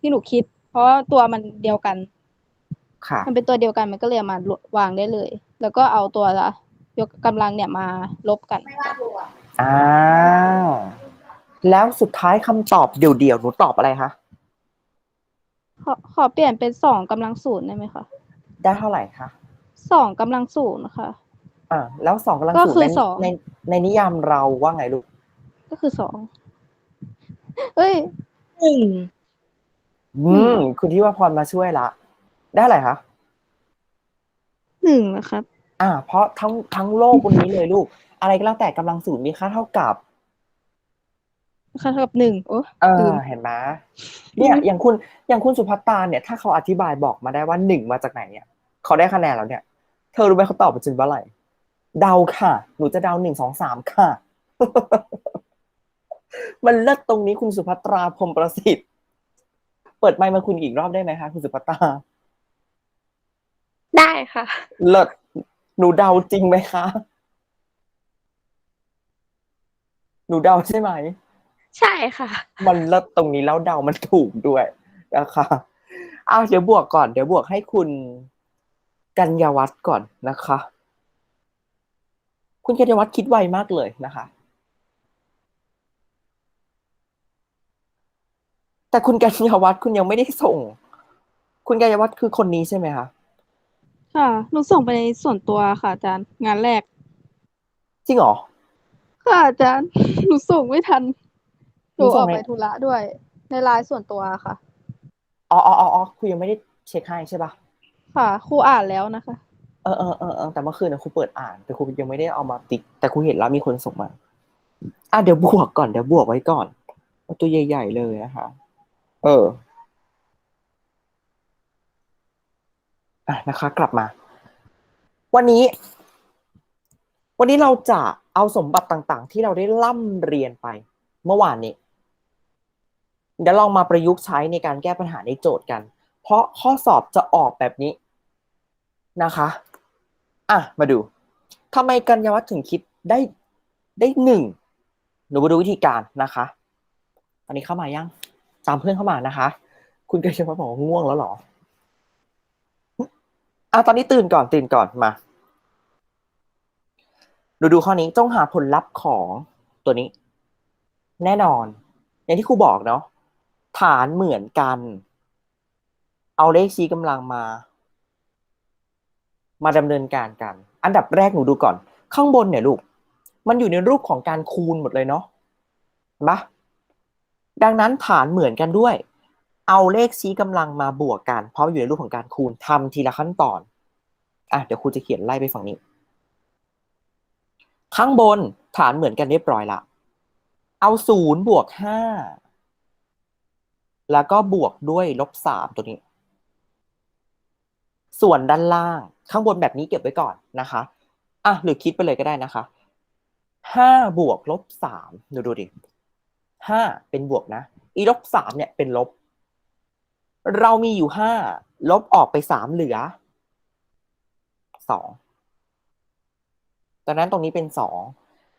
ที่หนูคิด เพราะว่าตัวมันเดียวกัน ค่ะ มันเป็นตัวเดียวกันมันก็เลยเอามาวางได้เลย แล้วก็เอาตัวยกกำลังเนี่ยมาลบกัน อ้าว แล้วสุดท้ายคำตอบเดี่ยวๆ หนูตอบอะไรคะ ขอขอเปลี่ยนเป็นสองกำลังศูนย์ได้ไหมคะได้เท่าไหร่คะสองกำลังศูนย์ค่ะ อ่า แล้วสองกำลังก็สูคือในสอง ในในนิยามเราว่าไงลูก ก็คือสองเอ้ย หนึ่ง อืม คุณที่ว่าพรมาช่วยละ ได้อะไรคะหนึ่งนะครับ อ่า เพราะทั้งทั้งโลกบนนี้เลยลูก อะไรก็แล้วแต่กำลังศูนย์มีค่าเท่ากับ ค่าเท่ากับหนึ่งโอ้เอลือมเห็นไหมเนี่ยอย่างคุณอย่างคุณสุภัตตาเนี่ย ถ้าเขาอธิบายบอกมาได้ว่าหนึ่งมาจากไหนเนี่ย เขาได้คะแนนแล้วเนี่ย เธอรู้ไหมเขาตอบมาจนว่าอะไร เดาค่ะ หนูจะเดาหนึ่งสองสามค่ะ มันเลิศตรงนี้คุณสุภัตราพรหมประสิทธิ์ เปิดไมค์มาคุณอีกรอบได้ไหมคะคุณสุภัตราได้ค่ะ เลิศหนูเดาจริงไหมคะ หนูเดาใช่ไหม ใช่ค่ะ มันเลิศตรงนี้แล้วเดามันถูกด้วยนะคะอ้าวเดี๋ยวบวกก่อน เดี๋ยวบวกให้คุณกัญญาวัฒน์ก่อนนะคะ คุณกัญญาวัฒน์คิดไวมากเลยนะคะ แต่คุณกัญญาวัฒน์คุณยังไม่ได้ส่ง คุณกัญญาวัฒน์คือคนนี้ใช่ไหมคะค่ะหนูส่งไปในส่วนตัวค่ะอาจารย์งานแรก จริงเหรอค่ะอาจารย์หนูส่งไม่ทันหนูหนูส่องอกไหมไปธุระด้วย ในไลน์ส่วนตัวค่ะอ๋ออ๋ออ๋ออ๋อคุณยังไม่ได้เช็คให้ใช่ปะค่ะครูอ่านแล้วนะคะเออเออเออเออแต่เมื่อคืนนะครูเปิดอ่าน แต่ครูยังไม่ได้เอามาติ๊กแต่ครูเห็นแล้วมีคนส่งมา อะเดี๋ยวบวกก่อนเดี๋ยวบวกไว้ก่อนเอาตัวใหญ่ ๆ เลยนะคะ เออ อะนะคะ กลับมา วันนี้ วันนี้เราจะเอาสมบัติต่างๆ ที่เราได้ล่ำเรียนไป เมื่อวานนี้เดี๋ยวลองมาประยุกต์ใช้ในการแก้ปัญหาในโจทย์กัน เพราะข้อสอบจะออกแบบนี้นะคะ อะ มาดูทำไมกัญญวัฒน์ถึงคิดได้ได้หนึ่งหนูมาดูวิธีการนะคะ ตอนนี้เข้ามายัง ตามเพื่อนเข้ามานะคะ คุณกัญญาวัฒน์บอกว่าง่วงแล้วเหรออะตอนนี้ตื่นก่อนตื่นก่อนมา ดูดูข้อนี้จงหาผลลัพธ์ของตัวนี้ แน่นอน อย่างที่ครูบอกเนาะฐานเหมือนกัน เอาเลขชี้กำลังมา มาดำเนินการกัน อันดับแรกหนูดูก่อน ข้างบนเนี่ยลูก มันอยู่ในรูปของการคูณหมดเลยเนาะเห็นปะ ดังนั้นฐานเหมือนกันด้วย เอาเลขชี้กำลังมาบวกกัน เพราะอยู่ในรูปของการคูณทำทีละขั้นตอนอะเดี๋ยวครูจะเขียนไล่ไปฝั่งนี้ ข้างบนฐานเหมือนกันเรียบร้อยละ เอาศูนย์บวกห้าแล้วก็บวกด้วยลบสามตัวนี้ ส่วนด้านล่างข้างบนแบบนี้เก็บไว้ก่อนนะคะอะหรือคิดไปเลยก็ได้นะคะห้าบวกลบสามดูดูดิ ห้าเป็นบวกนะ อีลบสามเนี่ยเป็นลบ เรามีอยู่ห้าลบออกไปสามเหลือสองตอนนั้นตรงนี้เป็นสอง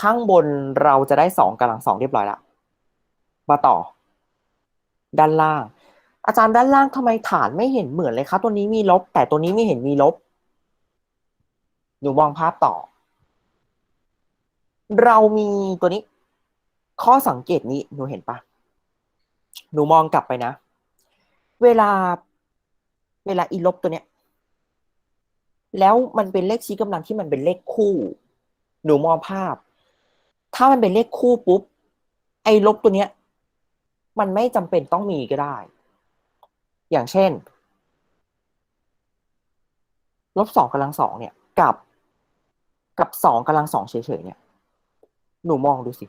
ข้างบนเราจะได้สองกำลังสองเรียบร้อยละมาต่อ ด้านล่าง อาจารย์ด้านล่างทำไมฐานไม่เห็นเหมือนเลยคะตัวนี้มีลบ แต่ตัวนี้ไม่เห็นมีลบ หนูมองภาพต่อ เรามีตัวนี้ ข้อสังเกตนี้หนูเห็นปะหนูมองกลับไปนะ เวลาเวลาอีลบตัวเนี้ย แล้วมันเป็นเลขชี้กำลังที่มันเป็นเลขคู่ หนูมองภาพ ถ้ามันเป็นเลขคู่ปุ๊บ ไอ้ลบตัวเนี้ย มันไม่จำเป็นต้องมีก็ได้ อย่างเช่น ลบสองกำลังสองเนี่ย กับ กับสองกำลังสองเฉยๆเนี่ย หนูมองดูสิ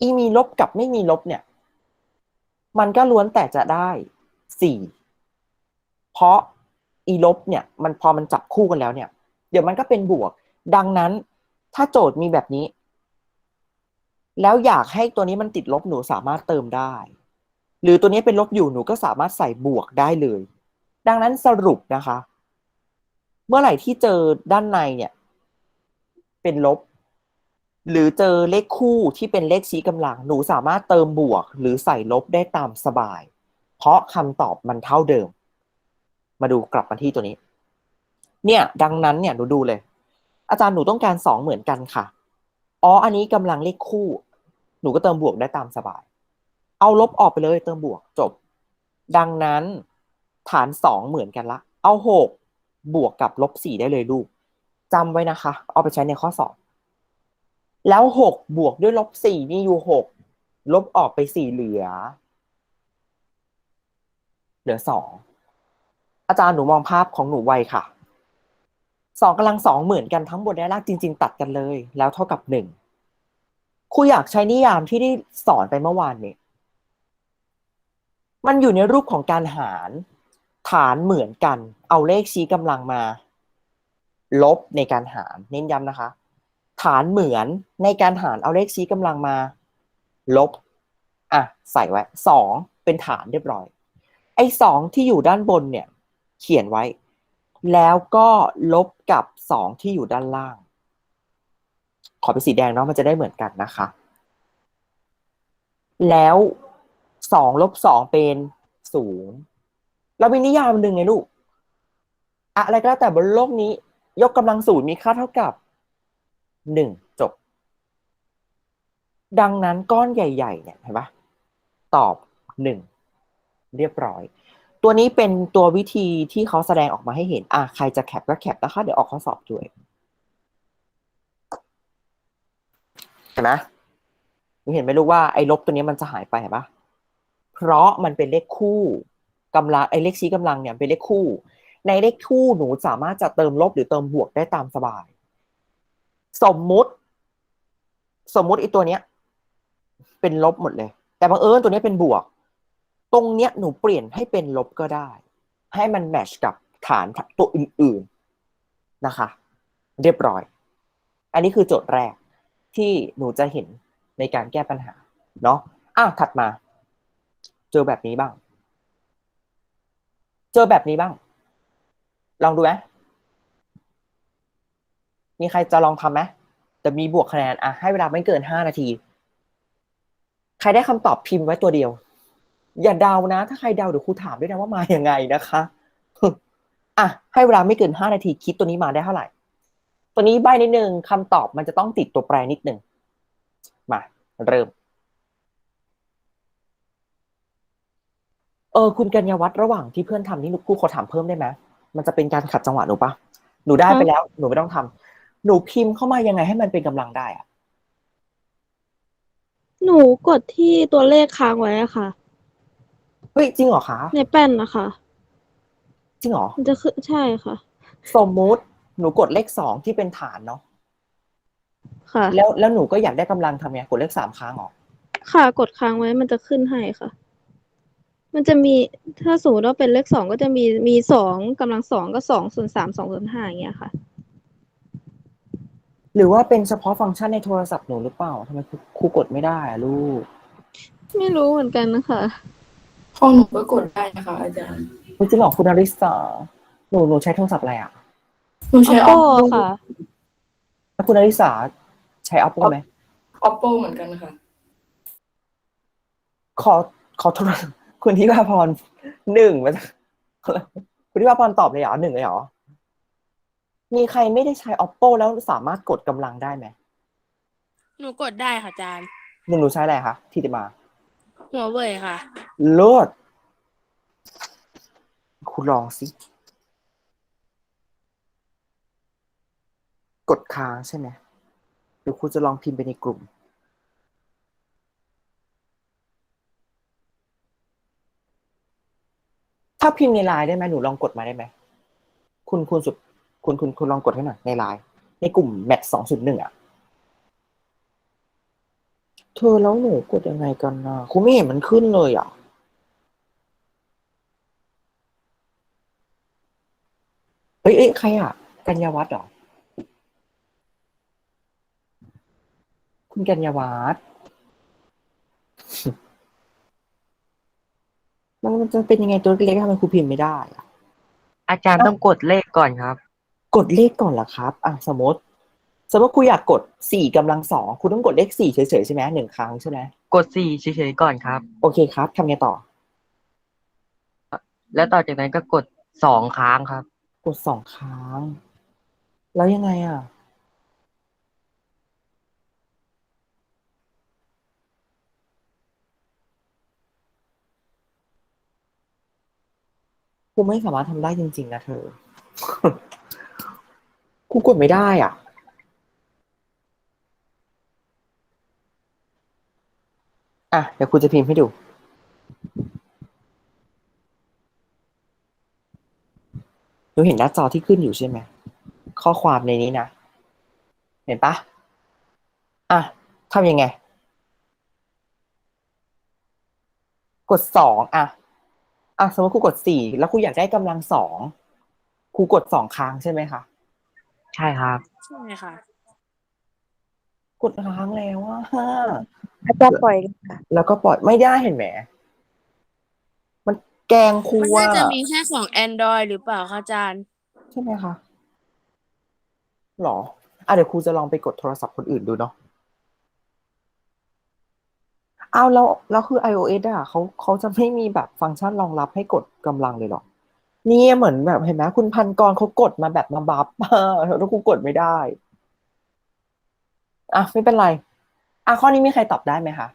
อีมีลบกับไม่มีลบเนี่ย มันก็ล้วนแต่จะได้สี่เพราะอีลบเนี่ย มันพอมันจับคู่กันแล้วเนี่ย เดี๋ยวมันก็เป็นบวก ดังนั้นถ้าโจทย์มีแบบนี้ แล้วอยากให้ตัวนี้มันติดลบหนูสามารถเติมได้ หรือตัวนี้เป็นลบอยู่หนูก็สามารถใส่บวกได้เลย ดังนั้นสรุปนะคะ เมื่อไหร่ที่เจอด้านในเนี่ย เป็นลบ หรือเจอเลขคู่ที่เป็นเลขชี้กำลัง หนูสามารถเติมบวก หรือใส่ลบได้ตามสบาย เพราะคำตอบมันเท่าเดิม มาดูกลับมาที่ตัวนี้ เนี่ย ดังนั้นเนี่ยหนูดูเลย อาจารย์หนูต้องการสองเหมือนกันค่ะ อ๋อ อันนี้กำลังเลขคู่ หนูก็เติมบวกได้ตามสบาย เอาลบออกไปเลยเติมบวกจบ ดังนั้นฐานสองเหมือนกันละ เอาหกบวกกับลบสี่ได้เลยลูกจำไว้นะคะ เอาไปใช้ในข้อสอบ แล้วหกบวกด้วยลบสี่มีอยู่หกลบออกไปสี่เหลือ เหลือสองอาจารย์หนูมองภาพของหนูไวค่ะสองกำลังสองเหมือนกันทั้งบนและล่างจริง ๆ ตัดกันเลย แล้วเท่ากับหนึ่งครูอยากใช้นิยามที่ได้สอนไปเมื่อวานนี้มันอยู่ในรูปของการหาร ฐานเหมือนกัน เอาเลขชี้กำลังมา ลบในการหาร เน้นย้ำนะคะ ฐานเหมือนในการหารเอาเลขชี้กำลังมา ลบ อะ ใส่ไว้สองเป็นฐานเรียบร้อย ไอ้สองที่อยู่ด้านบนเนี่ย เขียนไว้ แล้วก็ลบกับสองที่อยู่ด้านล่าง ขอเป็นสีแดงเนาะมันจะได้เหมือนกันนะคะ แล้วสองลบสองเป็นศูนย์เรามีนิยามหนึ่งไงลูก อะไรก็แล้วแต่บนโลกนี้ ยกกำลังศูนย์มีค่าเท่ากับ หนึ่งจบ ดังนั้นก้อนใหญ่ ๆ เนี่ยเห็นปะตอบหนึ่งเรียบร้อย ตัวนี้เป็นตัววิธีที่เขาแสดงออกมาให้เห็น อะใครจะแคปก็แคปนะคะเดี๋ยวออกข้อสอบด้วยเห็นไหมเห็นไหมลูกว่าไอ้ลบตัวนี้มันจะหายไปเห็นปะเพราะมันเป็นเลขคู่กำลังไอ้เลขชี้กำลังเนี่ยเป็นเลขคู่ ในเลขคู่หนูสามารถจะเติมลบหรือเติมบวกได้ตามสบาย สมมุติ สมมุติไอ้ตัวเนี้ย เป็นลบหมดเลย แต่บังเอิญตัวนี้เป็นบวก ตรงเนี้ยหนูเปลี่ยนให้เป็นลบก็ได้ ให้มันแมชกับฐานตัวอื่น ๆนะคะ เรียบร้อย อันนี้คือโจทย์แรกที่หนูจะเห็นในการแก้ปัญหา เนาะอ้าวถัดมา เจอแบบนี้บ้าง เจอแบบนี้บ้าง ลองดูไหม มีใครจะลองทำไหมแต่มีบวกคะแนนอะให้เวลาไม่เกินห้านาที ใครได้คำตอบพิมพ์ไว้ตัวเดียว อย่าเดานะ ถ้าใครเดาเดี๋ยวครูถามด้วยนะว่ามาอย่างไงนะคะอะให้เวลาไม่เกินห้านาทีคิดตัวนี้มาได้เท่าไหร่ ตัวนี้ใบนิดนึงคำตอบมันจะต้องติดตัวแปรนิดนึงมาเริ่มเออคุณกัญญาวัฒน์ระหว่างที่เพื่อนทำนี่ครูขอถามเพิ่มได้ไหมมันจะเป็นการขัดจังหวะหนูปะหนูได้ไปแล้ว หนูไม่ต้องทำ หนูพิมพ์เข้ามายังไงให้มันเป็นกำลังได้อะหนูกดที่ตัวเลขค้างไว้อะค่ะ เฮ้ยจริงเหรอคะในแป้นนะคะจริงเหรอมันจะขึ้นใช่ค่ะ สมมุติหนูกดเลขสองที่เป็นฐานเนาะค่ะ แล้วแล้วหนูก็อยากได้กำลังทำไงกดเลขสามครั้งเหรอค่ะกดค้างไว้มันจะขึ้นให้ค่ะ มันจะมีถ้าสมมติว่าเป็นเลขสองก็จะมีมีสองกำลังสองก็สองส่วนสามสองส่วนห้าอย่างเงี้ยค่ะ หรือว่าเป็นเฉพาะฟังก์ชันในโทรศัพท์หนูหรือเปล่าทำไมครูครูกดไม่ได้อะลูกไม่รู้เหมือนกันนะคะของหนูก็กดได้นะคะอาจารย์จริงเหรอคุณนาริสาหนูหนูใช้โทรศัพท์อะไรอะหนูใช้โอ้ oppo ค่ะแล้วคุณนาริสาใช้ oppo ไหม oppo เหมือนกันนะคะขอขอโทษคุณทิพาพรหนึ่งมาจากคุณทิพาพรตอบเลยเหรอหนึ่งเลยเหรอ มีใครไม่ได้ใช้ oppo แล้วสามารถกดกำลังได้ไหมหนูกดได้ค่ะอาจารย์ หนึ่งหนูใช้อะไรคะที่ติมาหัวเว่ยค่ะเลิศคุณลองสิ กดค้างใช่ไหมหรือคุณจะลองพิมพ์ไปในกลุ่ม ถ้าพิมพ์ในไลน์ได้ไหมหนูลองกดมาได้ไหม คุณคุณสุด คุณคุณคุณลองกดให้หน่อยในไลน์ในกลุ่มแมทสองศูนย์หนึ่งอะเธอแล้วหนูกดยังไงกันนะคุณไม่เห็นมันขึ้นเลยอะเอ้ยเอ้ยใครอะ กัญญาวัฒน์เหรอ คุณกัญญาวัฒน์มันมันจะเป็นยังไงตัวเล็กๆทำไมครูพิมพ์ไม่ได้อะอาจารย์ต้องกดเลขก่อนครับ กดเลขก่อนเหรอครับ อะสมมติ สมมติครูอยากกดสี่กำลังสองคุณต้องกดเลขสี่เฉยๆใช่ไหมหนึ่งครั้งใช่ไหมกดสี่เฉยๆก่อนครับ โอเคครับทำไงต่อ แล้วต่อจากนั้นก็กดสองครั้งครับ กดสองครั้ง แล้วยังไงอะกูไม่สามารถทำได้จริง ๆ นะเธอ กูกดไม่ได้อะ อะ เดี๋ยวคูจะพิมพ์ให้ดูหนูเห็นหน้าจอที่ขึ้นอยู่ใช่ไหม ข้อความในนี้นะ เห็นปะ อะทำยังไง กดสองอะ อะ สมมติคูกดสี่แล้วคูอยากได้กำลังสองคูกดสองครั้งใช่ไหมคะ ใช่ครับ ใช่ค่ะ กดค้างแล้วอะอาจารย์ปล่อยเลยค่ะ แล้วก็ปล่อยไม่ได้เห็นไหมมันแกล้งครูมันอะน่าจะมีแค่ของ Android หรือเปล่าคะอาจารย์ ใช่ไหมคะหรออะเดี๋ยวครูจะลองไปกดโทรศัพท์คนอื่นดูเนาะอ้าวแล้วแล้วคือ iOS อะเขาเขาจะไม่มีแบบฟังก์ชันรองรับให้กดกำลังเลยเหรอเนี่ยเหมือนแบบเห็นไหมคุณพันกรเขากดมาแบบมาบัฟแล้วครูกดไม่ได้ อะไม่เป็นไร อะข้อนี้มีใครตอบได้ไหมคะ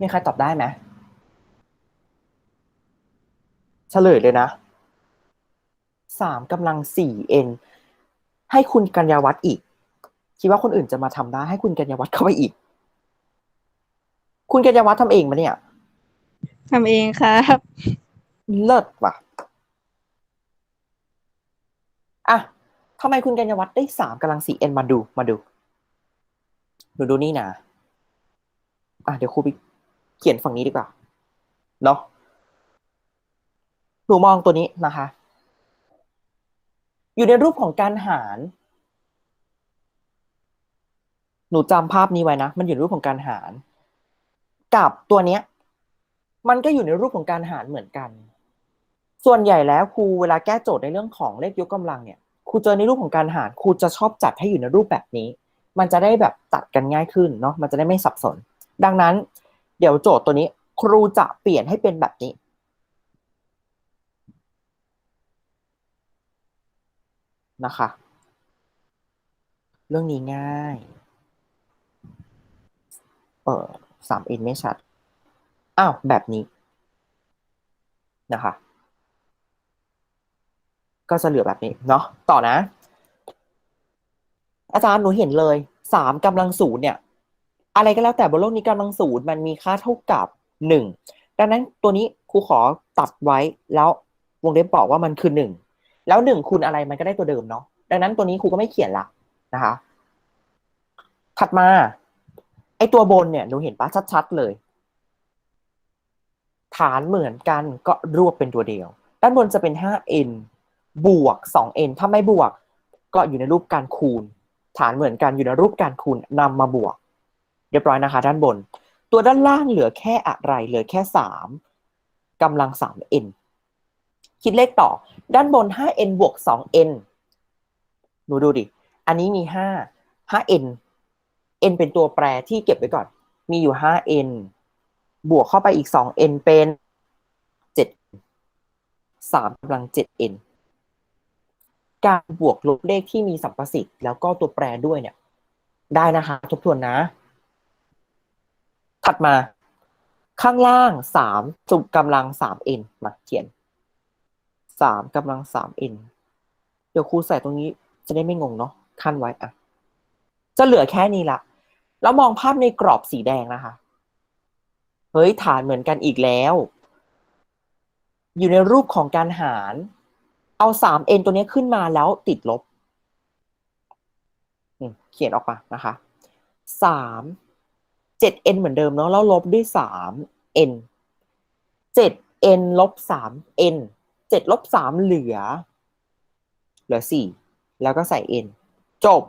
มีใครตอบได้ไหมเฉลยเลยนะสามกำลังสี่เอ็นให้คุณกัญญาวัฒน์อีก คิดว่าคนอื่นจะมาทำได้ให้คุณกัญญาวัฒน์เข้าไปอีก คุณกัญญาวัฒน์ทำเองมะเนี่ย ทำเองครับ เลิศว่ะ อะทำไมคุณกัญญวัฒน์ได้สามกำลังสี่เอ็นมาดู มาดู ดูดูนี่นะ อะ เดี๋ยวครูไปเขียนฝั่งนี้ดีกว่า เนาะหนูมองตัวนี้นะคะ อยู่ในรูปของการหาร หนูจำภาพนี้ไว้นะ มันอยู่ในรูปของการหาร กับตัวเนี้ย มันก็อยู่ในรูปของการหารเหมือนกัน ส่วนใหญ่แล้วครูเวลาแก้โจทย์ในเรื่องของเลขยกกำลังเนี่ยครูเจอในรูปของการหารครูจะชอบจัดให้อยู่ในรูปแบบนี้ มันจะได้แบบตัดกันง่ายขึ้นเนาะมันจะได้ไม่สับสน ดังนั้น เดี๋ยวโจทย์ตัวนี้ ครูจะเปลี่ยนให้เป็นแบบนี้ นะคะ เรื่องนี้ง่าย เออสามเอ็นไม่ชัด อ้าว แบบนี้นะคะ ก็จะเหลือแบบนี้เนาะต่อนะ อาจารย์หนูเห็นเลยสามกำลังศูนย์เนี่ย อะไรก็แล้วแต่บนโลกนี้กำลังศูนย์มันมีค่าเท่ากับหนึ่งดังนั้นตัวนี้ครูขอตัดไว้แล้ววงเล็บบอกว่ามันคือหนึ่งแล้วหนึ่งคูณอะไรมันก็ได้ตัวเดิมเนาะดังนั้นตัวนี้ครูก็ไม่เขียนละนะคะ ถัดมา ไอตัวบนเนี่ยหนูเห็นปะชัดๆเลย ฐานเหมือนกันก็รวบเป็นตัวเดียว ด้านบนจะเป็น 5n บวก 2n ถ้าไม่บวก ก็อยู่ในรูปการคูณ ฐานเหมือนกันอยู่ในรูปการคูณนำมาบวก เรียบร้อยนะคะ ด้านบน ตัวด้านล่างเหลือแค่อะไรเหลือแค่ 3กำลัง 3n คิดเลขต่อ ด้านบน 5n บวก 2n หนูดูดิ อันนี้มี 5 5n n เป็นตัวแปรที่เก็บไว้ก่อน มีอยู่ 5n บวกเข้าไปอีก 2n เป็น7 3กำลัง 7n การบวกลบเลขที่มีสัมประสิทธิ์แล้วก็ตัวแปรด้วยเนี่ย ได้นะคะทบทวนนะ ถัดมา ข้างล่าง3จุกำลัง 3n มาเขียน3กำลัง 3n เดี๋ยวครูใส่ตรงนี้จะได้ไม่งงเนาะขั้นไว้อะจะเหลือแค่นี้ละ แล้วมองภาพในกรอบสีแดงนะคะ เฮ้ยฐานเหมือนกันอีกแล้ว อยู่ในรูปของการหาร เอา 3n ตัวนี้ขึ้นมาแล้วติดลบเขียนออกมานะคะ3 7n เจ็ดเอ็นเหมือนเดิมเนาะแล้วลบด้วย 3n 7n ลบ 3n 7ลบ3เหลือ เหลือ4แล้วก็ใส่ n จบ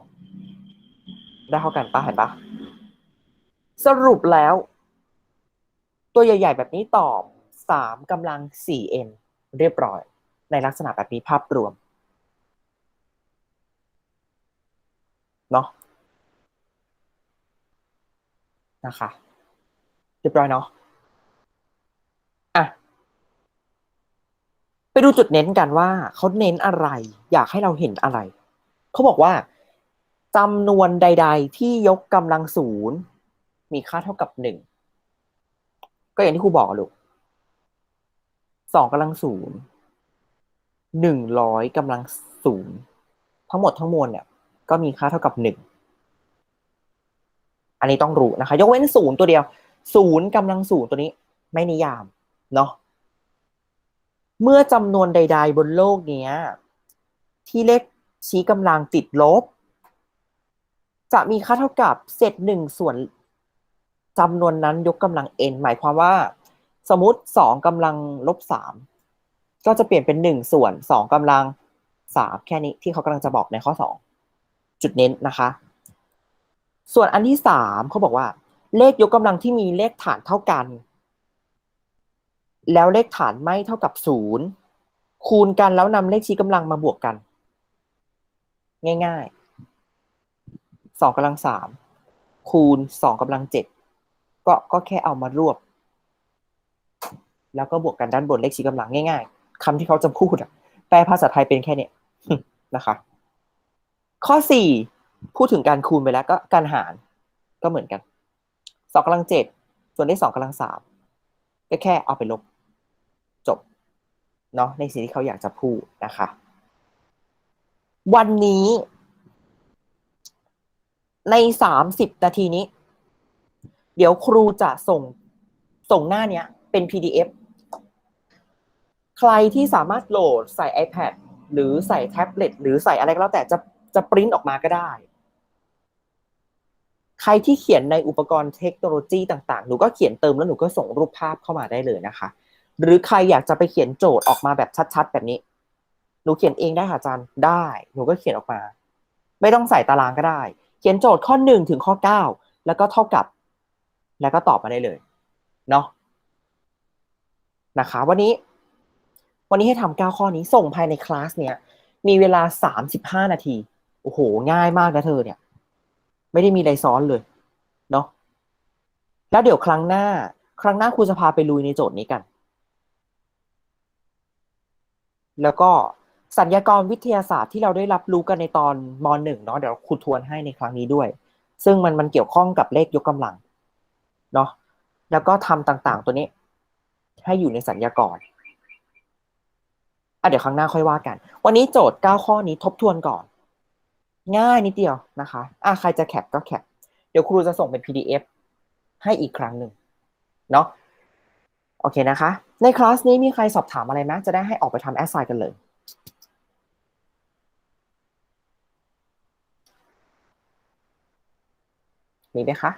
ได้เท่ากันปะเห็นปะสรุปแล้ว ตัวใหญ่ ๆ แบบนี้ตอบ3กำลัง 4n เรียบร้อย ในลักษณะแบบนี้ภาพรวมเนาะนะคะเรียบร้อยเนาะอะไปดูจุดเน้นกันว่าเขาเน้นอะไร อยากให้เราเห็นอะไร เขาบอกว่าจำนวนใด ๆ ที่ยกกำลังศูนย์มีค่าเท่ากับหนึ่ง ก็อย่างที่ครูบอกลูกสองกำลังศูนย์หนึ่งร้อยกำลังศูนย์ทั้งหมดทั้งมวลเนี่ย ก็มีค่าเท่ากับหนึ่งอันนี้ต้องรู้นะคะ ยกเว้นศูนย์ตัวเดียวศูนย์กำลังศูนย์ตัวนี้ ไม่นิยามเนาะเมื่อจำนวนใด ๆ บนโลกเนี้ยที่เลขชี้กำลังติดลบ จะมีค่าเท่ากับเศษหนึ่งส่วน จำนวนนั้นยกกำลัง n หมายความว่า สมมติสองกำลังลบสามก็จะเปลี่ยนเป็นหนึ่งส่วนสองกำลังสามแค่นี้ที่เขากำลังจะบอกในข้อสองจุดเน้นนะคะ ส่วนอันที่สามเขาบอกว่า เลขยกกำลังที่มีเลขฐานเท่ากัน แล้วเลขฐานไม่เท่ากับศูนย์คูณกันแล้วนำเลขชี้กำลังมาบวกกัน ง่ายๆสองกำลังสามคูณสองกำลังเจ็ด ก็ก็แค่เอามารวบ แล้วก็บวกกันด้านบนเลขชี้กำลังง่ายๆคำที่เขาจะพูดอะแปลภาษาไทยเป็นแค่เนี้ยนะคะ ข้อสี่พูดถึงการคูณไปแล้วก็การหารก็เหมือนกันสองกำลังเจ็ดส่วนเลขสองกำลังสามก็แค่เอาไปลบจบเนาะในสิ่งที่เขาอยากจะพูดนะคะ วันนี้ ในสามสิบนาทีนี้ เดี๋ยวครูจะส่งส่งหน้าเนี้ยเป็น PDF ใครที่สามารถโหลดใส่ iPad หรือใส่แท็บเล็ตหรือใส่อะไรก็แล้วแต่จะจะปริ้นออกมาก็ได้ ใครที่เขียนในอุปกรณ์เทคโนโลยีต่างๆ หนูก็เขียนเติมแล้วหนูก็ส่งรูปภาพเข้ามาได้เลยนะคะ หรือใครอยากจะไปเขียนโจทย์ออกมาแบบชัด ๆ แบบนี้ หนูเขียนเองได้ค่ะอาจารย์ได้ หนูก็เขียนออกมา ไม่ต้องใส่ตารางก็ได้ เขียนโจทย์ข้อหนึ่งถึงข้อเก้าแล้วก็เท่ากับ แล้วก็ตอบมาได้เลยเนาะนะคะวันนี้ วันนี้ให้ทำเก้าข้อนี้ส่งภายในคลาสเนี้ยมีเวลาสามสิบห้านาที โอ้โห ง่ายมากนะเธอเนี่ย ไม่ได้มีอะไรซ้อนเลยเนาะแล้วเดี๋ยวครั้งหน้า ครั้งหน้าครูจะพาไปลุยในโจทย์นี้กัน แล้วก็สัญญากรวิทยาศาสตร์ที่เราได้รับรู้กันในตอนมหนึ่งเนาะเดี๋ยวครูทวนให้ในครั้งนี้ด้วย ซึ่งมันมันเกี่ยวข้องกับเลขยกกำลัง เนาะแล้วก็ทำต่างๆ ตัวนี้ ให้อยู่ในสัญญากรอะเดี๋ยวครั้งหน้าค่อยว่ากัน วันนี้โจทย์ 9 ข้อนี้ทบทวนก่อน ง่ายนิดเดียวนะคะอะใครจะแคปก็แคป เดี๋ยวครูจะส่งเป็น PDF ให้อีกครั้งหนึ่งเนาะโอเคนะคะ ในคลาสนี้มีใครสอบถามอะไรไหมจะได้ให้ออกไปทำแอสไซน์กันเลยมีไหมคะ